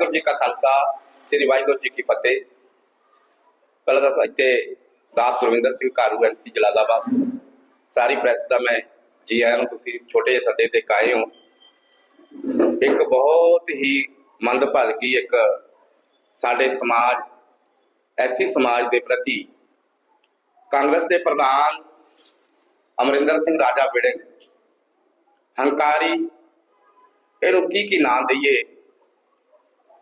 ਵਾਹਿਗੁਰੂ ਜੀ ਕਾ ਖਾਲਸਾ ਸ੍ਰੀ ਵਾਹਿਗੁਰੂ ਜੀ ਕੀ ਫਤਿਹ ਪਹਿਲਾਂ ਤਾਂ ਇੱਥੇ ਦਾਸ ਗੁਰਵਿੰਦਰ ਸਿੰਘ ਕਾਰੂ ਐਮਸੀ ਜਲਾਲਾਬਾਦ ਸਾਰੀ ਪ੍ਰੈਸ ਦਾ ਮੈਂ ਜੀ ਆਇਆਂ ਨੂੰ ਤੁਸੀਂ ਛੋਟੇ ਜਿਹੇ ਸੱਦੇ ਤੇ ਕਾਏ ਹੋ ਇੱਕ ਬਹੁਤ ਹੀ ਮੰਦਭਾਗੀ ਇੱਕ ਸਾਡੇ ਸਮਾਜ ਐਸੀ ਸਮਾਜ ਦੇ ਪ੍ਰਤੀ ਕਾਂਗਰਸ ਦੇ ਪ੍ਰਧਾਨ ਅਮਰਿੰਦਰ ਸਿੰਘ ਰਾਜਾ ਵਿੜੇ ਹੰਕਾਰੀ ਇਹਨੂੰ ਕੀ ਕੀ ਨਾਂ ਦਈਏ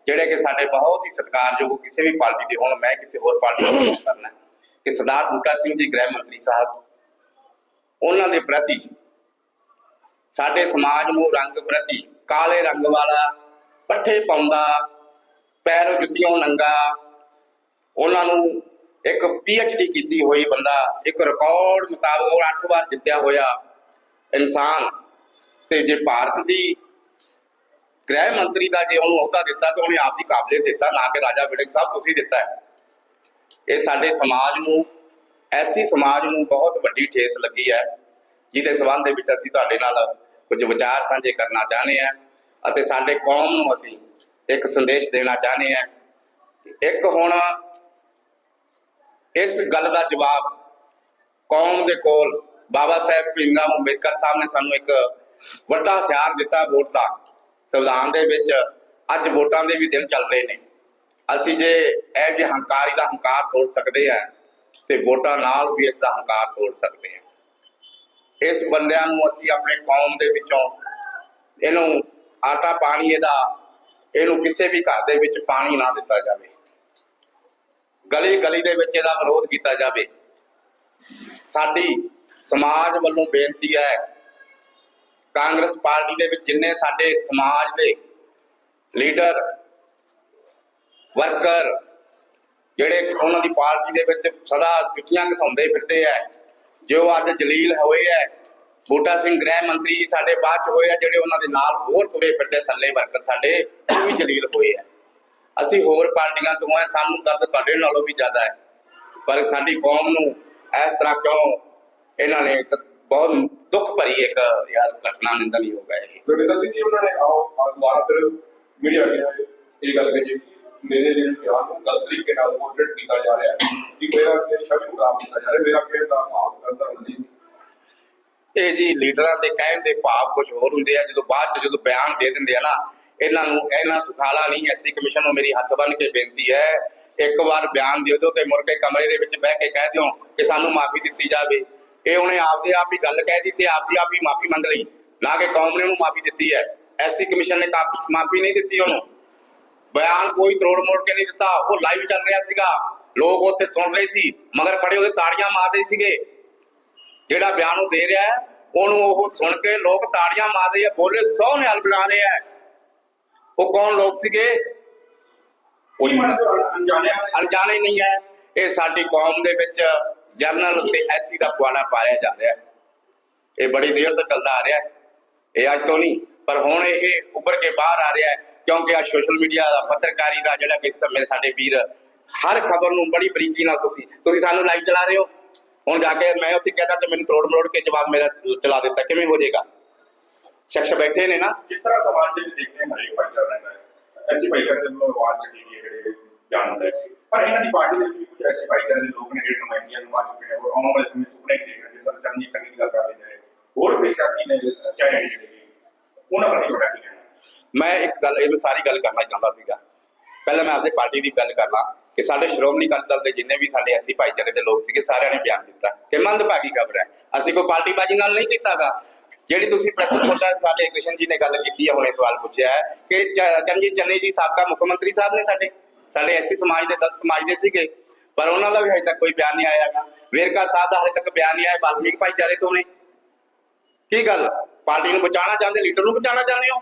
ਜਿਹੜੇ ਕਿ ਸਾਡੇ ਬਹੁਤ ਹੀ ਸਤਿਕਾਰਯੋਗ ਕਿਸੇ ਵੀ ਪਾਰਟੀ ਦੇ ਹੋਣ, ਮੈਂ ਕਿਸੇ ਹੋਰ ਪਾਰਟੀ ਨੂੰ ਨਹੀਂ ਕਰਨਾ ਕਿ ਸਰਦਾਰ ਬੂਟਾ ਸਿੰਘ ਜੀ, ਗ੍ਰਹਿ ਮੰਤਰੀ ਸਾਹਿਬ, ਉਹਨਾਂ ਦੇ ਪ੍ਰਤੀ, ਸਾਡੇ ਸਮਾਜ ਨੂੰ ਰੰਗ ਪ੍ਰਤੀ, ਕਾਲੇ ਰੰਗ ਵਾਲਾ, ਪੱਠੇ ਪਾਉਂਦਾ, ਪੈਰੋਂ ਜੁੱਤੀਆਂ ਨੰਗਾ, ਉਹਨਾਂ ਨੂੰ ਇੱਕ ਡੀ ਕੀਤੀ ਹੋਈ ਬੰਦਾ, ਇੱਕ ਰਿਕਾਰਡ ਮੁਤਾਬਕ ਉਹ 8 ਵਾਰ ਜਿੱਤਿਆ ਹੋਇਆ ਇਨਸਾਨ, ਤੇ ਜੇ ਭਾਰਤ ਦੀ ਗ੍ਰਹਿ ਮੰਤਰੀ ਦਾ ਜੇ ਉਹਨੂੰ ਅਹੁਦਾ ਦਿੱਤਾ ਤਾਂ ਉਹਨੇ ਆਪ ਦੀ ਕਾਬਲੀਅਤ ਦਿੱਤਾ, ਨਾ ਕਿ ਰਾਜਾ ਵਿੜਕ ਸਾਹਿਬ ਤੁਸੀਂ ਦਿੱਤਾ ਹੈ। ਇਹ ਸਾਡੇ ਸਮਾਜ ਨੂੰ, ਐਸੀ ਸਮਾਜ ਨੂੰ ਬਹੁਤ ਵੱਡੀ ਠੇਸ ਲੱਗੀ ਹੈ, ਜਿਹਦੇ ਸਬੰਧ ਦੇ ਵਿੱਚ ਅਸੀਂ ਤੁਹਾਡੇ ਨਾਲ ਕੁਝ ਵਿਚਾਰ ਸਾਂਝੇ ਕਰਨਾ ਚਾਹੁੰਦੇ ਹਾਂ ਅਤੇ ਸਾਡੇ ਕੌਮ ਨੂੰ ਅਸੀਂ ਇੱਕ ਸੰਦੇਸ਼ ਦੇਣਾ ਚਾਹੁੰਦੇ ਹਾਂ। ਇੱਕ ਹੁਣ ਇਸ ਗੱਲ ਦਾ ਜਵਾਬ ਕੌਮ ਦੇ ਕੋਲ ਬਾਬਾ ਸਾਹਿਬ ਭੀਮ ਰਾਮ ਅੰਬੇਦਕਰ ਸਾਹਿਬ ਨੇ ਸਾਨੂੰ ਇੱਕ ਵੱਡਾ ਹਥਿਆਰ ਦਿੱਤਾ ਵੋਟ ਦਾ। ਸੰਵਿਧਾਨ ਦੇ ਵਿੱਚ ਅੱਜ ਵੋਟਾਂ ਦੇ ਵੀ ਦਿਨ ਚੱਲ ਰਹੇ ਨੇ। ਅਸੀਂ ਜੇ ਇਹ ਜੇ ਹੰਕਾਰੀ ਦਾ ਹੰਕਾਰ ਤੋੜ ਸਕਦੇ ਆ ਤੇ ਵੋਟਾਂ ਨਾਲ ਵੀ ਇਸ ਦਾ ਹੰਕਾਰ ਤੋੜ ਸਕਦੇ ਆ ਇਸ ਬੰਦਿਆਂ ਨੂੰ ਅਸੀਂ ਆਪਣੇ ਕੌਮ ਦੇ ਵਿੱਚੋਂ ਇਹਨੂੰ ਆਟਾ ਪਾਣੀ ਇਹਦਾ, ਇਹਨੂੰ ਕਿਸੇ ਵੀ ਘਰ ਦੇ ਵਿੱਚ ਪਾਣੀ ਨਾ ਦਿੱਤਾ ਜਾਵੇ। ਗਲੀ ਗਲੀ ਦੇ ਵਿੱਚ ਇਹਦਾ ਵਿਰੋਧ ਕੀਤਾ ਜਾਵੇ। ਸਾਡੀ ਸਮਾਜ ਵੱਲੋਂ ਬੇਨਤੀ ਹੈ ਕਾਂਗਰਸ ਪਾਰਟੀ ਦੇ ਵਿੱਚ ਜਿੰਨੇ ਸਾਡੇ ਸਮਾਜ ਦੇ ਲੀਡਰ, ਵਰਕਰ ਜਿਹੜੇ ਉਹਨਾਂ ਦੀ ਪਾਰਟੀ ਦੇ ਵਿੱਚ ਸਦਾ ਜੁੱਤੀਆਂ ਘਸਾਉਂਦੇ ਫਿਰਦੇ ਐ ਜੋ ਅੱਜ ਜਲੀਲ ਹੋਏ ਐ ਬੂਟਾ ਸਿੰਘ ਗ੍ਰਹਿ ਮੰਤਰੀ ਜੀ ਸਾਡੇ ਬਾਅਦ ਚ ਹੋਏ ਆ, ਜਿਹੜੇ ਉਹਨਾਂ ਦੇ ਨਾਲ ਹੋਰ ਤੁਰੇ ਫਿਰਦੇ ਥੱਲੇ ਵਰਕਰ ਸਾਡੇ, ਉਹ ਵੀ ਜਲੀਲ ਹੋਏ ਆ। ਅਸੀਂ ਹੋਰ ਪਾਰਟੀਆਂ ਤੋਂ ਆ, ਸਾਨੂੰ ਦਰਦ ਤੁਹਾਡੇ ਨਾਲੋਂ ਵੀ ਜ਼ਿਆਦਾ ਹੈ। ਪਰ ਸਾਡੀ ਕੌਮ ਨੂੰ ਇਸ ਤਰ੍ਹਾਂ ਕਿਉਂ ਇਹਨਾਂ ਨੇ ਬਹੁਤ ਦੁੱਖ ਭਰੀ ਇੱਕ ਯਾਰ ਘਟਨਾ ਨਿੰਦਨੀ ਹੋ ਗਈ ਇਹ ਗੁਰਵਿੰਦਰ ਸਿੰਘ ਜੀ ਉਹਨਾਂ ਨੇ ਆਓ ਦੁਬਾਰਾ ਫਿਰ ਮੀਡੀਆ ਅੱਗੇ ਇਹ ਗੱਲ ਕਹੀ ਕਿ ਮੇਰੇ ਜਿਹੜੇ ਬਿਆਨ ਨੂੰ ਗਲਤ ਤਰੀਕੇ ਨਾਲ ਪੋਰਟਰੇਟ ਕੀਤਾ ਜਾ ਰਿਹਾ ਹੈ ਕਿ ਮੇਰਾ ਮੇਰੇ ਸ਼ਬਦ ਖਰਾਬ ਕੀਤਾ ਜਾ ਰਿਹਾ ਮੇਰਾ ਕਹਿਣ ਦਾ ਭਾਵ ਅਸਰ ਨਹੀਂ ਸੀ। ਇਹ ਜੀ ਲੀਡਰਾਂ ਦੇ ਕਹਿਣ ਦੇ ਭਾਵ ਕੁਝ ਹੋਰ ਹੁੰਦੇ ਆ ਜਦੋਂ ਬਾਅਦ ਚ ਜਦੋਂ ਬਿਆਨ ਦੇ ਦਿੰਦੇ ਆ ਨਾ ਇਹਨਾਂ ਨੂੰ ਇਹਨਾਂ ਸੁਖਾਲਾ ਨਹੀਂ ਐਸੀ ਕਮਿਸ਼ਨ ਨੂੰ ਮੇਰੀ ਹੱਥ ਬੰਨ ਕੇ ਬੇਨਤੀ ਹੈ ਇੱਕ ਵਾਰ ਬਿਆਨ ਦਿਓ ਤੇ ਮੁੜ ਕੇ ਕਮਰੇ ਦੇ ਵਿੱਚ ਬਹਿ ਕੇ ਕਹਿ ਦਿਓ ਕਿ ਸਾਨੂੰ ਮਾਫੀ ਦਿੱਤੀ ਜਾਵੇ। ਇਹ ਉਹਨੇ ਆਪਦੇ ਆਪ ਹੀ ਗੱਲ ਕਹਿ ਦਿੱਤੀ ਆਪਦੀ ਆਪ ਹੀ ਮਾਫੀ ਮੰਗ ਲਈ। ਨਾ ਕਿ ਕੌਮ ਨੇ ਉਹਨੂੰ ਮਾਫੀ ਦਿੱਤੀ ਹੈ। ਐਸੀ ਕਮਿਸ਼ਨ ਨੇ ਮਾਫੀ ਨਹੀਂ ਦਿੱਤੀ ਉਹਨੂੰ। ਬਿਆਨ ਕੋਈ ਤਰੋੜ ਮੋੜ ਕੇ ਨਹੀਂ ਦਿੱਤਾ। ਉਹ ਲਾਈਵ ਚੱਲ ਰਿਹਾ ਸੀਗਾ। ਲੋਕ ਉੱਥੇ ਸੁਣ ਰਹੇ ਸੀ ਮਗਰ ਖੜੇ ਉਹਦੇ ਤਾੜੀਆਂ ਮਾਰ ਰਹੇ ਸੀਗੇ। ਜਿਹੜਾ ਬਿਆਨ ਉਹ ਦੇ ਰਿਹਾ ਹੈ ਉਹਨੂੰ ਉਹ ਸੁਣ ਕੇ ਲੋਕ ਤਾੜੀਆਂ ਮਾਰ ਰਹੇ ਆ ਬੋਲੇ ਸੌ ਨਿਹਾਲ ਬਣਾ ਰਹੇ ਆ ਉਹ ਕੌਣ ਲੋਕ ਸੀਗੇ? ਕੋਈ ਮਨ ਅਣਜਾਣਿਆ ਅਣਜਾਣੇ ਨਹੀਂ ਹੈ। ਇਹ ਸਾਡੀ ਕੌਮ ਦੇ ਵਿੱਚ ਜਰਨਲ ਤੇ ਐਸੀ ਦਾ ਪੁਆੜਾ ਪਾਇਆ ਜਾ ਰਿਹਾ ਹੈ। ਇਹ ਬੜੀ ਦੇਰ ਤੋਂ ਚੱਲਦਾ ਆ ਰਿਹਾ ਹੈ। ਇਹ ਅੱਜ ਤੋਂ ਨਹੀਂ, ਪਰ ਹੁਣ ਇਹ ਉੱਭਰ ਕੇ ਬਾਹਰ ਆ ਰਿਹਾ ਹੈ, ਕਿਉਂਕਿ ਆ ਸੋਸ਼ਲ ਮੀਡੀਆ ਦਾ ਪੱਤਰਕਾਰੀ ਦਾ ਜਿਹੜਾ ਕਿ ਮੇਰੇ ਸਾਡੇ ਵੀਰ, ਹਰ ਖਬਰ ਨੂੰ ਬੜੀ ਬਰੀਕੀ ਨਾਲ ਤੁਸੀਂ ਤੁਸੀਂ ਸਾਨੂੰ ਲਾਈਵ ਚਲਾ ਰਹੇ ਹੋ। ਹੁਣ ਜਾ ਕੇ ਮੈਂ ਉੱਥੇ ਕਹਤਾ ਤੇ ਮੈਨੂੰ ਤਰੋੜ ਮਰੋੜ ਕੇ ਜਵਾਬ ਮੇਰਾ ਚਲਾ ਦਿੱਤਾ, ਕਿਵੇਂ ਹੋ ਜਾਏਗਾ? ਸ਼ਖਸ ਬੈਠੇ ਨੇ ਨਾ। ਜਿਸ ਤਰ੍ਹਾਂ ਸਮਾਜ ਦੇ ਵਿੱਚ ਦੇਖਦੇ ਹਾਂ, ਹਰੇਕ ਭਾਈਚਾਰਾ ਰਹਿੰਦਾ ਹੈ ਐਸੀ ਭਾਈਚਾਰੇ ਦੇ ਆਵਾਜ਼ ਚੱਕੀ ਗਈ ਜਿਹੜੇ ਜਾਣਦੇ ਪਰ ਇਹਨਾਂ ਦੀ ਪਾਰਟੀ ਦੇ ਵਿੱਚ ਵੀ ਕੁਝ ਐਸੇ ਭਾਈਚਾਰੇ ਦੇ ਲੋਕ ਨੇ ਜਿਹੜੇ ਨੁਮਾਇੰਦਿਆਂ ਨੂੰ ਆ ਚੁੱਕੇ ਨੇ, ਉਹ ਆਉਣ ਵਾਲੇ ਸਮੇਂ ਸੁਪਨੇ ਦੇਖ ਰਹੇ ਸਰ ਚੰਗੀ ਚੰਗੀ ਗੱਲ ਕਰ ਰਹੇ ਨੇ। ਹੋਰ ਪੇਸ਼ਾਕੀ ਨੇ ਚਾਹੇ ਜਿਹੜੇ, ਉਹਨਾਂ ਬਾਰੇ ਤੁਹਾਡਾ ਕੀ ਕਹਿਣਾ? ਮੈਂ ਇੱਕ ਗੱਲ, ਇਹ ਸਾਰੀ ਗੱਲ ਕਰਨਾ ਚਾਹੁੰਦਾ ਸੀਗਾ। ਪਹਿਲਾਂ ਮੈਂ ਆਪਣੀ ਪਾਰਟੀ ਦੀ ਗੱਲ ਕਰਨਾ ਕਿ ਸਾਡੇ ਸ਼੍ਰੋਮਣੀ ਅਕਾਲੀ ਦਲ ਦੇ ਜਿੰਨੇ ਵੀ ਸਾਡੇ ਐਸੀ ਭਾਈਚਾਰੇ ਦੇ ਲੋਕ ਸੀਗੇ, ਸਾਰਿਆਂ ਨੇ ਬਿਆਨ ਦਿੱਤਾ ਕਿ ਮੰਦਭਾਗੀ ਖਬਰ ਹੈ। ਅਸੀਂ ਕੋਈ ਪਾਰਟੀਬਾਜ਼ੀ ਨਾਲ ਨਹੀਂ ਕੀਤਾਗਾ। ਜਿਹੜੀ ਤੁਸੀਂ ਪ੍ਰੈਸ ਖੋਲਾ ਸਾਡੇ ਕ੍ਰਿਸ਼ਨ ਜੀ ਨੇ ਗੱਲ ਕੀਤੀ ਹੈ ਹੁਣੇ ਸਵਾਲ ਪੁੱਛਿਆ ਹੈ ਕਿ ਚ- ਚੰਨੀ ਜੀ ਸਾਬਕਾ ਮੁੱਖ ਮੰਤਰੀ ਸਾਹਿਬ ਨੇ ਸਾਡੇ ਸਾਡੇ ਐਸੀ ਸਮਾਜ ਦੇ ਦਲ ਸਮਾਜ ਦੇ ਸੀਗੇ, ਪਰ ਉਹਨਾਂ ਦਾ ਵੀ ਹਜੇ ਤੱਕ ਕੋਈ ਬਿਆਨ ਨਹੀਂ ਆਇਆਗਾ ਵੇਰਕਾ ਸਾਹਿਬ ਦਾ ਹਜੇ ਤੱਕ ਬਿਆਨ ਨਹੀਂ ਆਇਆ, ਬਾਲਮੀਕ ਭਾਈਚਾਰੇ ਤੋਂ ਨੇ ਕੀ ਗੱਲ? ਪਾਰਟੀ ਨੂੰ ਬਚਾਉਣਾ ਚਾਹੁੰਦੇ, ਲੀਡਰ ਨੂੰ ਬਚਾਉਣਾ ਚਾਹੁੰਦੇ ਹੋ?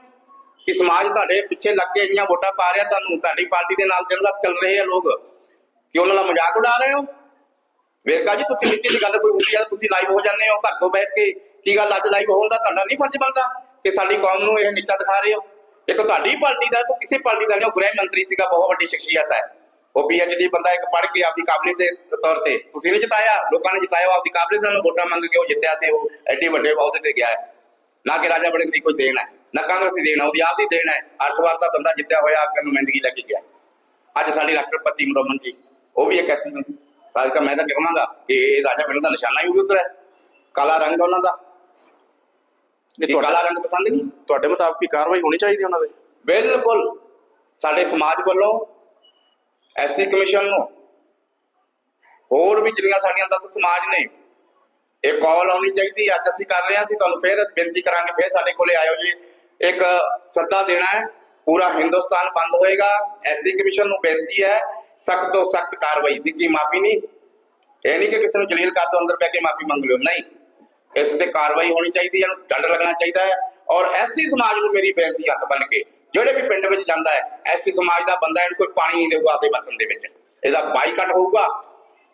ਕਿ ਸਮਾਜ ਤੁਹਾਡੇ ਪਿੱਛੇ ਲੱਗ ਕੇ ਇੰਨੀਆਂ ਵੋਟਾਂ ਪਾ ਰਿਹਾ, ਤੁਹਾਨੂੰ ਤੁਹਾਡੀ ਪਾਰਟੀ ਦੇ ਨਾਲ ਦਿਨ ਰਾਤ ਚੱਲ ਰਹੇ ਆ ਲੋਕ? ਕਿ ਉਹਨਾਂ ਦਾ ਮਜ਼ਾਕ ਉਡਾ ਰਹੇ ਹੋ? ਵੇਰਕਾ ਜੀ, ਤੁਸੀਂ ਨਿੱਕੀ ਜਿਹੀ ਗੱਲ ਕੋਈ ਹੁੰਦੀ ਆ, ਤੁਸੀਂ ਲਾਈਵ ਹੋ ਜਾਂਦੇ ਹੋ, ਘਰ ਤੋਂ ਬੈਠ ਕੇ। ਕੀ ਗੱਲ ਅੱਜ ਲਾਈਵ ਹੋਣ ਦਾ ਤੁਹਾਡਾ ਨਹੀਂ ਫਰਜ਼ ਬਣਦਾ? ਕਿ ਸਾਡੀ ਕੌਮ ਨੂੰ ਇਹ ਨੀਚਾ ਦਿਖਾ ਰਹੇ ਹੋ? ਇੱਕ ਤੁਹਾਡੀ ਪਾਰਟੀ ਦਾ, ਕੋਈ ਕਿਸੇ ਪਾਰਟੀ ਦਾ ਨਹੀਂ ਉਹ ਗ੍ਰਹਿ ਮੰਤਰੀ ਸੀਗਾ, ਬਹੁਤ ਵੱਡੀ ਸ਼ਖਸੀਅਤ ਹੈ। ਉਹ ਪੀਐਚਡੀ ਬੰਦਾ ਇੱਕ ਪੜ੍ਹ ਕੇ ਆਪਦੀ ਕਾਬਲੀਅਤ ਦੇ ਤੌਰ ਤੇ, ਤੁਸੀਂ ਨਹੀਂ ਜਿਤਾਇਆ, ਲੋਕਾਂ ਨੇ ਜਿਤਾਇਆ ਆਪਦੀ ਕਾਬਲੀਅਤ ਨਾਲ ਵੋਟਾਂ ਮੰਗ ਕੇ ਉਹ ਜਿੱਤਿਆ ਤੇ ਉਹ ਐਡੇ ਵੱਡੇ ਅਹੁਦੇ ਤੇ ਗਿਆ ਹੈ। ਨਾ ਕਿ ਰਾਜਾ ਬੜਿੰਗ ਦੀ ਕੋਈ ਦੇਣ ਹੈ, ਨਾ ਕਾਂਗਰਸ ਦੀ ਦੇਣ ਹੈ, ਉਹਦੀ ਆਪ ਦੀ ਦੇਣ ਹੈ। ਅੱਠਵਾਰ ਦਾ ਬੰਦਾ ਜਿੱਤਿਆ ਹੋਇਆ ਆ ਨੁਮਾਇੰਦਗੀ ਲੈ ਕੇ ਗਿਆ। ਅੱਜ ਸਾਡੇ ਰਾਸ਼ਟਰਪਤੀ ਮਨਮੋਹਨ ਜੀ, ਉਹ ਵੀ ਇੱਕ ਐਸੀ ਸਾਜ ਤਾਂ ਮੈਂ ਤਾਂ ਕਹਾਂਗਾ ਕਿ ਰਾਜਾ ਪਿੰਡ ਦਾ ਨਿਸ਼ਾਨਾ ਹੀ ਉਧਰ ਹੈ ਕਾਲਾ ਰੰਗ ਉਹਨਾਂ ਦਾ। ਇਹ ਕਾਲਾ ਰੰਗ ਪਸੰਦ ਨਹੀਂ? ਤੁਹਾਡੇ ਮੁਤਾਬਕ ਕੀ ਕਾਰਵਾਈ ਹੋਣੀ ਚਾਹੀਦੀ ਉਹਨਾਂ ਦੇ? ਬਿਲਕੁਲ। ਸਾਡੇ ਸਮਾਜ ਵੱਲੋਂ ਐਸੀ ਕਮਿਸ਼ਨ ਨੂੰ ਹੋਰ ਵੀ ਜਿਹੜੀਆਂ ਸਾਡੀਆਂ ਦਸ ਸਮਾਜ ਨੇ ਇਹ ਕਾਲ ਆਉਣੀ ਚਾਹੀਦੀ ਹੈ। ਅੱਜ ਅਸੀਂ ਕਰ ਰਹੇ ਹਾਂ ਅਸੀਂ ਤੁਹਾਨੂੰ ਫੇਰ ਬੇਨਤੀ ਕਰਾਂਗੇ ਫੇਰ ਸਾਡੇ ਕੋਲੇ ਆਇਓ ਜੀ। ਇੱਕ ਸੱਦਾ ਦੇਣਾ ਹੈ ਪੂਰਾ ਹਿੰਦੁਸਤਾਨ ਬੰਦ ਹੋਏਗਾ। ਐਸੀ ਕਮਿਸ਼ਨ ਨੂੰ ਬੇਨਤੀ ਹੈ ਸਖਤ ਤੋਂ ਸਖਤ ਕਾਰਵਾਈ। ਦੀ ਮਾਫੀ ਨਹੀਂ। ਇਹ ਨਹੀਂ ਕਿ ਕਿਸੇ ਨੂੰ ਜਲੀਲ ਕਰ ਦੋ ਅੰਦਰ ਬੈ ਕੇ ਮਾਫੀ ਮੰਗ ਲਿਓ। ਨਹੀਂ। ਇਸ ਤੇ ਕਾਰਵਾਈ ਹੋਣੀ ਚਾਹੀਦੀ ਹੈ ਇਹਨੂੰ ਦੰਡ ਲੱਗਣਾ ਚਾਹੀਦਾ ਹੈ ਔਰ ਐਸੀ ਸਮਾਜ ਨੂੰ ਮੇਰੀ ਬੇਨਤੀ ਹੱਥ ਬਨ ਕੇ ਜਿਹੜੇ ਵੀ ਪਿੰਡ ਵਿੱਚ ਜਾਂਦਾ ਹੈ ਐਸੀ ਸਮਾਜ ਦਾ ਬੰਦਾ ਇਹਨੂੰ ਕੋਈ ਪਾਣੀ ਨਹੀਂ ਦੇਊਗਾ ਆਪਦੇ ਬਰਤਨ ਦੇ ਵਿੱਚ। ਇਹਦਾ ਬਾਈਕਾਟ ਹੋਊਗਾ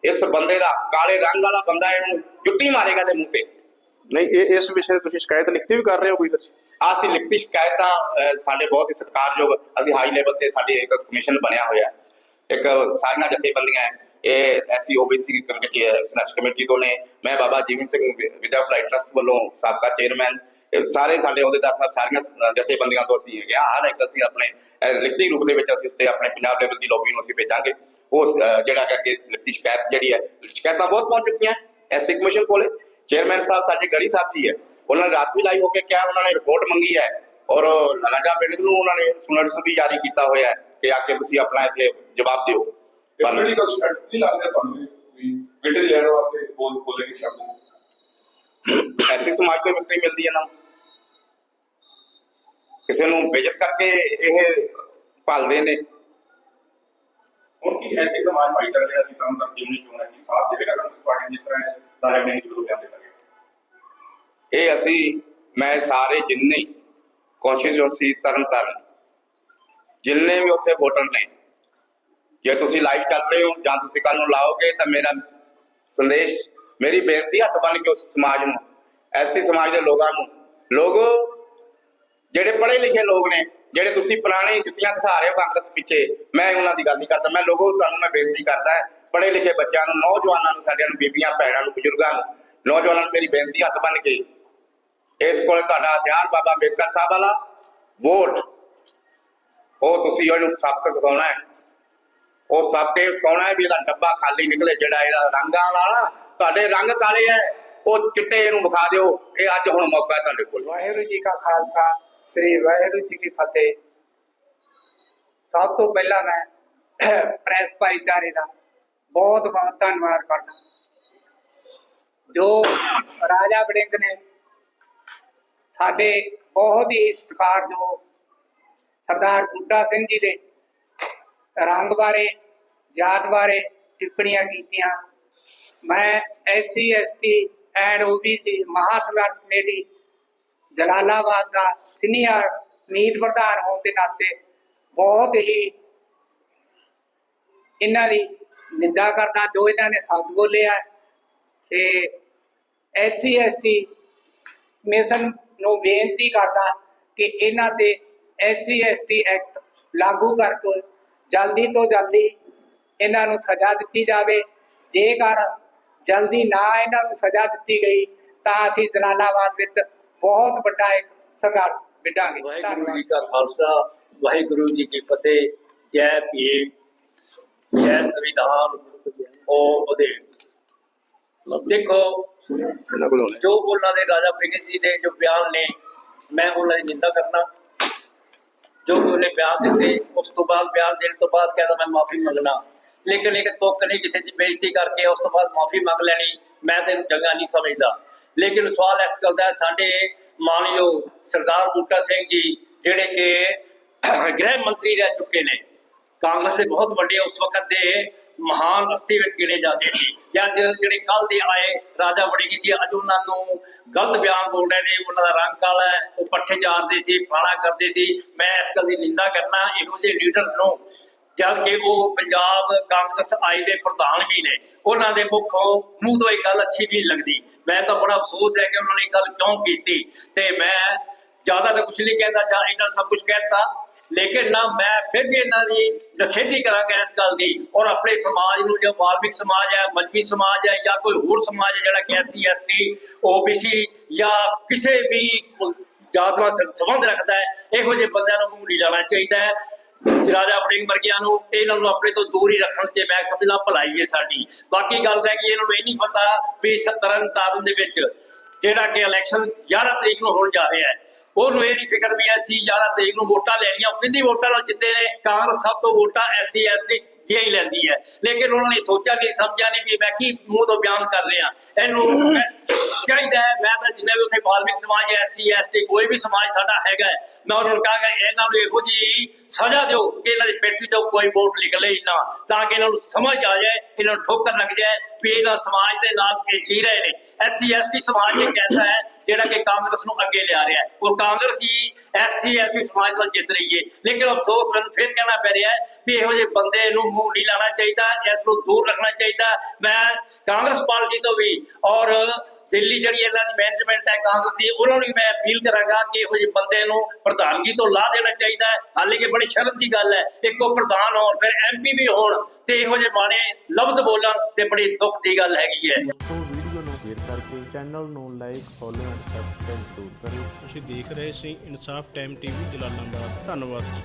ਇਸ ਬੰਦੇ ਦਾ ਕਾਲੇ ਰੰਗ ਵਾਲਾ ਬੰਦਾ ਇਹਨੂੰ ਜੁੱਤੀ ਮਾਰੇਗਾ ਤੇ ਮੂੰਹ ਤੇ। ਨਹੀਂ ਇਹ ਇਸ ਵਿਸ਼ੇ ਤੇ ਤੁਸੀਂ ਸ਼ਿਕਾਇਤ ਲਿਖਤੀ ਵੀ ਕਰ ਰਹੇ ਹੋ ਕੋਈ ਅਸੀਂ ਲਿਖਤੀ ਸ਼ਿਕਾਇਤਾਂ ਸਾਡੇ ਬਹੁਤ ਹੀ ਸਤਿਕਾਰਯੋਗ ਅਸੀਂ ਹਾਈ ਲੈਵਲ ਤੇ ਸਾਡੇ ਇੱਕ ਕਮਿਸ਼ਨ ਬਣਿਆ ਹੋਇਆ ਇੱਕ ਸਾਰੀਆਂ ਜਥੇਬੰਦੀਆਂ ਹੈ। ਇਹ ਐਸਸੀ ਓਬੀਸੀ ਕਮੇਟੀ ਸਨੈਸ਼ ਕਮੇਟੀ ਤੋਂ ਨੇ। ਮੈਂ ਬਾਬਾ ਜੀਵਨ ਸਿੰਘ ਵਿਦਿਆ ਭਲਾਈ ਟਰਸਟ ਵੱਲੋਂ ਸਾਬਕਾ ਚੇਅਰਮੈਨ ਸਾਰੇ ਸਾਡੇ ਅਹੁਦੇਦਾਰ ਸਾਹਿਬ ਸਾਰੀਆਂ ਜਥੇਬੰਦੀਆਂ ਤੋਂ ਅਸੀਂ ਹੈਗੇ ਹਾਂ। ਹਰ ਇੱਕ ਅਸੀਂ ਆਪਣੇ ਲਿਖਤੀ ਰੂਪ ਦੇ ਵਿੱਚ ਅਸੀਂ ਉੱਤੇ ਆਪਣੇ ਪੰਜਾਬ ਲੈਵਲ ਦੀ ਲੌਬੀ ਨੂੰ ਅਸੀਂ ਭੇਜਾਂਗੇ। ਉਸ ਜਿਹੜਾ ਕਿ ਲਿਖਤੀ ਸ਼ਿਕਾਇਤ ਜਿਹੜੀ ਹੈ, ਸ਼ਿਕਾਇਤਾਂ ਬਹੁਤ ਪਹੁੰਚ ਚੁੱਕੀਆਂ ਐਸਸੀ ਕਮਿਸ਼ਨ ਕੋਲੇ। ਚੇਅਰਮੈਨ ਸਾਹਿਬ ਸਾਡੇ ਗੜੀ ਸਾਹਿਬ ਜੀ ਹੈ। ਉਹਨਾਂ ਨੇ ਰਾਤ ਵੀ ਲਾਈ ਹੋ ਕੇ ਕਿਹਾ, ਉਹਨਾਂ ਨੇ ਰਿਪੋਰਟ ਮੰਗੀ ਹੈ। ਔਰ ਲਗਾਜਾ ਪਿੰਡ ਨੂੰ ਉਹਨਾਂ ਨੇ ਸੁਨਰਸ ਵੀ ਜਾਰੀ ਕੀਤਾ ਹੋਇਆ ਹੈ ਕਿ ਆ ਕੇ ਤੁਸੀਂ ਆਪਣਾ ਇੱਥੇ ਜਵਾਬ ਦਿਓ। ਪਰ ਪੋਲੀਟੀਕਲ ਸਟ੍ਰੈਟਜੀ ਲੱਗਦਾ ਤੁਹਾਨੂੰ ਵੀ ਬੇਟੇ ਲੈਣ ਵਾਸਤੇ ਬੋਲ ਬੋਲੇਗੇ ਸ਼ਬਦ ਐਸੀ ਸਮਾਜ ਤੋਂ ਵਿਕਰੀ ਮਿਲਦੀ ਹੈ ਨਾ। ਕਿਸੇ ਨੂੰ ਬੇਇੱਜ਼ਤ ਕਰਕੇ ਇਹ ਪਾਲਦੇ ਨੇ। ਹੁਣ ਕੀ ਐਸੇ ਸਮਾਜ ਭਾਈਚਾਰਾ ਜਿਹੜਾ ਕਿ ਕੰਮ ਕਰਦੀ ਹੋਣੀ ਚੋਣ ਹੈ ਕਿ ਸਾਥ ਦੇਵੇਗਾ ਕਾਂਗਰਸ ਪਾਰਟੀ ਜਿਸ ਤਰ੍ਹਾਂ ਰਾਜਾ ਨੇ ਜਦੋਂ ਬਿਆਨ ਦਿੱਤਾ ਗਿਆ ਇਹ ਅਸੀਂ ਮੈਂ ਸਾਰੇ ਜਿੰਨੇ ਕੌਂਸਟੀਟਿਊਂਸੀ ਤਰਨ ਤਾਰਨ ਜਿੰਨੇ ਵੀ ਉੱਥੇ ਵੋਟਰ ਨੇ ਜੇ ਤੁਸੀਂ ਲਾਈਵ ਚੱਲ ਰਹੇ ਹੋ ਜਾਂ ਤੁਸੀਂ ਕੱਲ ਨੂੰ ਲਾਓਗੇ ਤਾਂ ਮੇਰਾ ਸੰਦੇਸ਼, ਮੇਰੀ ਬੇਨਤੀ ਹੱਥ ਬੰਨ ਕੇ ਉਸ ਸਮਾਜ ਨੂੰ, ਐਸੀ ਸਮਾਜ ਦੇ ਲੋਕਾਂ ਨੂੰ। ਲੋਕ ਜਿਹੜੇ ਪੜ੍ਹੇ ਲਿਖੇ ਲੋਕ ਨੇ, ਜਿਹੜੇ ਤੁਸੀਂ ਪੁਰਾਣੀ ਜੁੱਤੀਆਂ ਘਸਾ ਰਹੇ ਹੋ ਕਾਂਗਰਸ ਪਿੱਛੇ, ਮੈਂ ਉਹਨਾਂ ਦੀ ਗੱਲ ਨਹੀਂ ਕਰਦਾ। ਮੈਂ ਲੋਗੋ ਤੁਹਾਨੂੰ ਮੈਂ ਬੇਨਤੀ ਕਰਦਾ ਪੜ੍ਹੇ ਲਿਖੇ ਬੱਚਿਆਂ ਨੂੰ, ਨੌਜਵਾਨਾਂ ਨੂੰ ਸਾਡਿਆਂ ਨੂੰ ਬੀਬੀਆਂ, ਭੈਣਾਂ ਨੂੰ, ਬਜ਼ੁਰਗਾਂ ਨੂੰ, ਨੌਜਵਾਨਾਂ ਨੂੰ ਮੇਰੀ ਬੇਨਤੀ ਹੱਥ ਬੰਨ ਕੇ। ਇਸ ਕੋਲ ਤੁਹਾਡਾ ਹਥਿਆਰ ਬਾਬਾ ਅੰਬੇਦਕਰ ਸਾਹਿਬ ਵਾਲਾ ਵੋਟ। ਉਹ ਤੁਸੀਂ ਉਹਨੂੰ ਸਬਕ ਸਿਖਾਉਣਾ ਹੈ। ਉਹ ਸਬਕ ਇਹ ਵੀ ਇਹਦਾ ਡੱਬਾ ਖਾਲੀ ਨਿਕਲੇ, ਜਿਹੜਾ ਇਹਦਾ ਰੰਗਾਂ ਵਾਲਾ ਤੁਹਾਡੇ ਰੰਗ ਕਾਲੇ ਹੈ, ਉਹ ਚਿੱਟੇ ਇਹਨੂੰ ਵਿਖਾ ਦਿਓ, ਇਹ ਅੱਜ ਹੁਣ ਮੌਕਾ ਤੁਹਾਡੇ ਕੋਲ। ਵਾਹਿਗੁਰੂ ਜੀ ਕਾ ਖਾਲਸਾ, ਸ੍ਰੀ ਵਾਹਿਗੁਰੂ ਜੀ ਕੀ ਫਤਿਹ। ਸਭ ਤੋਂ ਪਹਿਲਾਂ ਮੈਂ ਪ੍ਰੈਸ ਭਾਈਚਾਰੇ ਦਾ ਬਹੁਤ ਬਹੁਤ ਧੰਨਵਾਦ ਕਰਦਾ। ਜੋ ਰਾਜਾ ਵੜਿੰਗ ਨੇ ਸਾਡੇ ਬਹੁਤ ਹੀ ਸਤਿਕਾਰਯੋਗ ਸਰਦਾਰ ਬੂਟਾ ਸਿੰਘ ਜੀ ਦੇ ਰੰਗ ਬਾਰੇ, ਜਾਤ ਬਾਰੇ ਟਿੱਪਣੀਆਂ ਕੀਤੀਆਂ। ਮੈਂ ਐਸਸੀ ਐਸਟੀ ਐਂਡ ਓਬੀਸੀ ਮਹਾਸੰਘਰਸ਼ ਕਮੇਟੀ ਜਲਾਲਾਬਾਦ ਦਾ ਸੀਨੀਅਰ ਮੀਤ ਪ੍ਰਧਾਨ ਹੋਣ ਦੇ ਨਾਤੇ ਬਹੁਤ ਹੀ ਇਹਨਾਂ ਦੀ ਨਿੰਦਾ ਕਰਦਾ, ਜੋ ਇਹਨਾਂ ਨੇ ਸੱਦ ਬੋਲਿਆ ਤੇ ਐਸਸੀ ਐਸਟੀ ਮਿਸ਼ਨ ਨੂੰ ਬੇਨਤੀ ਕਰਦਾ ਕਿ ਇਹਨਾਂ ਤੇ ਐਸਸੀ ਐਸਟੀ ਐਕਟ ਲਾਗੂ ਕਰਕੇ ਜਲਦੀ ਤੋਂ ਜਲਦੀ ਇਹਨਾਂ ਨੂੰ ਸਜ਼ਾ ਦਿੱਤੀ ਜਾਵੇ। ਜੇਕਰ ਜਲਦੀ ਨਾ ਇਹਨਾਂ ਨੂੰ ਸਜ਼ਾ ਦਿੱਤੀ ਗਈ, ਤਾਂ ਅਸੀਂ ਜਲਾਲਾਬਾਦ ਵਿੱਚ ਬਹੁਤ ਵੱਡਾ ਇੱਕ ਸੰਘਰਸ਼ ਵਿੱਢਾਂਗੇ। ਵਾਹਿਗੁਰੂ ਜੀ ਕਾ ਖਾਲਸਾ, ਵਾਹਿਗੁਰੂ ਜੀ ਕੀ ਫਤਿਹ। ਜੈ ਭੀਮ, ਜੈ ਸੰਵਿਧਾਨ ਉਹ ਉਹਦੇ ਦੇਖੋ, ਜੋ ਉਹਨਾਂ ਦੇ ਰਾਜਾ ਪ੍ਰਿੰਗ ਜੀ ਦੇ ਜੋ ਬਿਆਨ ਨੇ, ਮੈਂ ਉਹਨਾਂ ਦੀ ਨਿੰਦਾ ਕਰਨਾ। ਜੋ ਉਹਨੇ ਬਿਆਨ ਦਿੱਤੇ, ਉਸ ਤੋਂ ਬਾਅਦ ਬਿਆਨ ਦੇਣ ਤੋਂ ਬਾਅਦ ਕਹਿੰਦਾ ਮੈਂ ਮਾਫੀ ਮੰਗਣਾ। ਲੇਕਿਨ ਇੱਕ ਤੁੱਕ ਨਹੀਂ ਕਿਸੇ ਦੀ ਬੇਇੱਜ਼ਤੀ ਕਰਕੇ ਉਸ ਤੋਂ ਬਾਅਦ ਮਾਫੀ ਮੰਗ ਲੈਣੀ, ਮੈਂ ਤੇ ਜਗ੍ਹਾ ਨਹੀਂ ਸਮਝਦਾ। ਲੇਕਿਨ ਸਵਾਲ ਇਸ ਗੱਲ ਦਾ ਸਾਡੇ ਮਾਨਯੋਗ ਸਰਦਾਰ ਬੂਟਾ ਸਿੰਘ ਜੀ, ਜਿਹੜੇ ਕਿ ਗ੍ਰਹਿ ਮੰਤਰੀ ਰਹਿ ਚੁੱਕੇ ਨੇ, ਕਾਂਗਰਸ ਦੇ ਬਹੁਤ ਵੱਡੇ ਉਸ ਵਕਤ ਦੇ ਮਹਾਨ ਹਸਤੀ ਵਿੱਚ ਗਿਣੇ ਜਾਂਦੇ ਸੀ ਜਾਂ ਜਿਹੜੇ ਕੱਲ ਦੇ ਆਏ ਰਾਜਾ ਵੜਿੰਗ ਜੀ ਅੱਜ ਉਹਨਾਂ ਨੂੰ ਗਲਤ ਬਿਆਨ ਬੋਲ ਰਹੇ ਨੇ, ਉਹਨਾਂ ਦਾ ਰੰਗ ਕਾਲਾ ਹੈ, ਉਹ ਪੱਠੇ ਚਾਰਦੇ ਸੀ ਫਾਣਾ ਕਰਦੇ ਸੀ। ਮੈਂ ਇਸ ਗੱਲ ਦੀ ਨਿੰਦਾ ਕਰਨਾ, ਇਹੋ ਜਿਹੇ ਲੀਡਰ ਨੂੰ ਜਦ ਕਿ ਉਹ ਪੰਜਾਬ ਕਾਂਗਰਸ ਆਈ ਦੇ ਪ੍ਰਧਾਨ ਵੀ ਨੇ। ਉਹਨਾਂ ਦੇ ਮੁਖੋਂ ਮੂੰਹ ਤੋਂ ਇਹ ਗੱਲ ਅੱਛੀ ਨਹੀਂ ਲੱਗਦੀ। ਮੈਂ ਤਾਂ ਬੜਾ ਅਫਸੋਸ ਹੈ ਕਿ ਉਹਨਾਂ ਨੇ ਗੱਲ ਕਿਉਂ ਕੀਤੀ। ਤੇ ਮੈਂ ਜ਼ਿਆਦਾ ਤਾਂ ਕੁਝ ਨਹੀਂ ਕਹਿੰਦਾ ਜਾਂ ਇਹਨਾਂ ਸਭ ਕੁਝ ਕਹਿਤਾ। ਲੇਕਿਨ ਨਾ ਮੈਂ ਫਿਰ ਵੀ ਇਹਨਾਂ ਦੀ ਨਖੇਦੀ ਕਰਾਂਗਾ ਇਸ ਗੱਲ ਦੀ ਔਰ ਆਪਣੇ ਸਮਾਜ ਨੂੰ ਜੋ ਵਾਲਮਿਕ ਸਮਾਜ ਹੈ ਮਜਬੀ ਸਮਾਜ ਹੈ ਜਾਂ ਕੋਈ ਹੋਰ ਸਮਾਜ ਹੈ ਜਿਹੜਾ ਕਿ ਐਸਸੀ ਐਸਟੀ ਓਬੀਸੀ ਜਾਂ ਕਿਸੇ ਵੀ ਜਾਤ ਨਾਲ ਸੰਬੰਧ ਰੱਖਦਾ ਹੈ, ਇਹੋ ਜਿਹੇ ਬੰਦਿਆਂ ਨੂੰ ਮੂੰਹ ਨਹੀਂ ਲਾਉਣਾ ਚਾਹੀਦਾ ਹੈ। ਰਾਜਾ ਵੜਿੰਗ ਵਰਗਿਆਂ ਨੂੰ, ਇਹਨਾਂ ਨੂੰ ਆਪਣੇ ਤੋਂ ਦੂਰ ਹੀ ਰੱਖਣ ਤੇ ਮੈਂ ਸਮਝਦਾ ਭਲਾਈ ਹੈ ਸਾਡੀ। ਬਾਕੀ ਗੱਲ ਹੈ ਕਿ ਇਹਨਾਂ ਨੂੰ ਇਹ ਨਹੀਂ ਪਤਾ ਵੀ ਤਰਨ ਤਾਰਨ ਦੇ ਵਿੱਚ ਜਿਹੜਾ ਕਿ ਇਲੈਕਸ਼ਨ 11 ਤਰੀਕ ਨੂੰ ਹੋਣ ਜਾ ਰਿਹਾ ਹੈ ਉਹਨੂੰ ਇਹ ਨਹੀਂ ਫਿਕਰ ਵੀ ਅਸੀਂ 11 ਤਰੀਕ ਨੂੰ ਵੋਟਾਂ ਲੈਣੀਆਂ, ਉਹ ਕਿੰਦੀ ਵੋਟਾਂ ਨਾਲ ਜਿੱਤੇ ਨੇ, ਕਾਂਗਰਸ ਸਭ ਤੋਂ ਵੋਟਾਂ ਐਸਸੀ, ਐਸਟੀ ਦੀਆਂ ਹੀ ਲੈਂਦੀ ਹੈ। ਲੇਕਿਨ ਉਹਨਾਂ ਨੇ ਸੋਚਿਆ ਨਹੀਂ, ਸਮਝਿਆ ਨਹੀਂ ਵੀ ਮੈਂ ਕੀ ਮੂੰਹ ਤੋਂ ਬਿਆਨ ਕਰ ਰਿਹਾ। ਇਹਨੂੰ ਮੈਂ- ਚਾਹੀਦਾ ਮੈਂ ਤਾਂ ਜਿੰਨੇ ਵੀ ਉੱਥੇ ਬਾਲਮਿਕ ਸਮਾਜ ਐਸਸੀ ਐਸਟੀ ਕੋਈ ਵੀ ਸਮਾਜ ਸਾਡਾ ਹੈਗਾ ਮੈਂ ਉਹਨਾਂ ਨੂੰ ਕਹਾਂਗਾ, ਇਹਨਾਂ ਨੂੰ ਇਹੋ ਜੀ ਸਜ਼ਾ ਦਿਓ ਕਿ ਇਹਨਾਂ ਦੀ ਪੇਟੀ ਤੋਂ ਕੋਈ ਵੋਟ ਨਿਕਲੇ ਹੀ ਨਾ, ਤਾਂ ਕਿ ਇਹਨਾਂ ਨੂੰ ਸਮਝ ਆ ਜਾਏ, ਇਹਨਾਂ ਨੂੰ ਠੋਕਰ ਲੱਗ ਜਾਏ ਵੀ ਇਹਨਾਂ ਸਮਾਜ ਦੇ ਨਾਲ ਇਹ ਜੀ ਰਹੇ ਨੇ। ਐਸਸੀ ਐਸਟੀ ਸਮਾਜ ਇੱਕ ਐਸਾ ਹੈ ਜਿਹੜਾ ਕਿ ਕਾਂਗਰਸ ਨੂੰ ਅੱਗੇ ਲਿਆ ਰਿਹਾ ਹੈ। ਉਹ ਕਾਂਗਰਸ ਹੀ ਐਸਸੀ ਐਸਟੀ ਸਮਾਜ ਨਾਲ ਜਿੱਤ ਰਹੀ ਹੈ। ਲੇਕਿਨ ਅਫਸੋਸ, ਮੈਨੂੰ ਫਿਰ ਕਹਿਣਾ ਪੈ ਰਿਹਾ ਹੈ ਵੀ ਇਹੋ ਜਿਹੇ ਬੰਦੇ ਨੂੰ ਮੂੰਹ ਨਹੀਂ ਲਾਣਾ ਚਾਹੀਦਾ ਇਸ ਨੂੰ ਦੂਰ ਰੱਖਣਾ ਚਾਹੀਦਾ। ਮੈਂ ਕਾਂਗਰਸ ਪਾਰਟੀ ਤੋਂ ਵੀ ਔਰ ਦਿੱਲੀ ਜਿਹੜੀ ਇਹਨਾਂ ਦੀ ਮੈਨੇਜਮੈਂਟ ਹੈ ਕਾਂਗਰਸ ਦੀ ਉਹਨਾਂ ਨੂੰ ਵੀ ਮੈਂ ਅਪੀਲ ਕਰਾਂਗਾ ਕਿ ਇਹੋ ਜਿਹੇ ਬੰਦੇ ਨੂੰ ਪ੍ਰਧਾਨਗੀ ਤੋਂ ਲਾ ਦੇਣਾ ਚਾਹੀਦਾ ਹੈ। ਹਾਲਾਂਕਿ ਬੜੀ ਸ਼ਰਮ ਦੀ ਗੱਲ ਹੈ ਇੱਕੋ ਪ੍ਰਧਾਨ ਹੋਣ ਫਿਰ ਐਮਪੀ ਵੀ ਹੋਣ ਤੇ ਇਹੋ ਜਿਹੇ ਮਾੜੇ ਲਫ਼ਜ਼ ਬੋਲਣ ਤੇ ਬੜੀ ਦੁੱਖ ਦੀ ਗੱਲ ਹੈਗੀ ਹੈ। ਤੋਂ ਵੀਡੀਓ ਨੂੰ ਸ਼ੇਅਰ ਕਰਕੇ ਚੈਨਲ ਨੂੰ ਲਾਈਕ ਫੋਲੋ ਐਂਡ ਸਬਸਕ੍ਰਾਈਬ ਜ਼ਰੂਰ ਕਰਿਓ। ਤੁਸੀਂ ਦੇਖ ਰਹੇ ਸੀ ਇਨਸਾਫ ਟਾਈਮ ਟੀਵੀ ਜਲਾਲਾਬਾਦ। ਧੰਨਵਾਦ ਜੀ।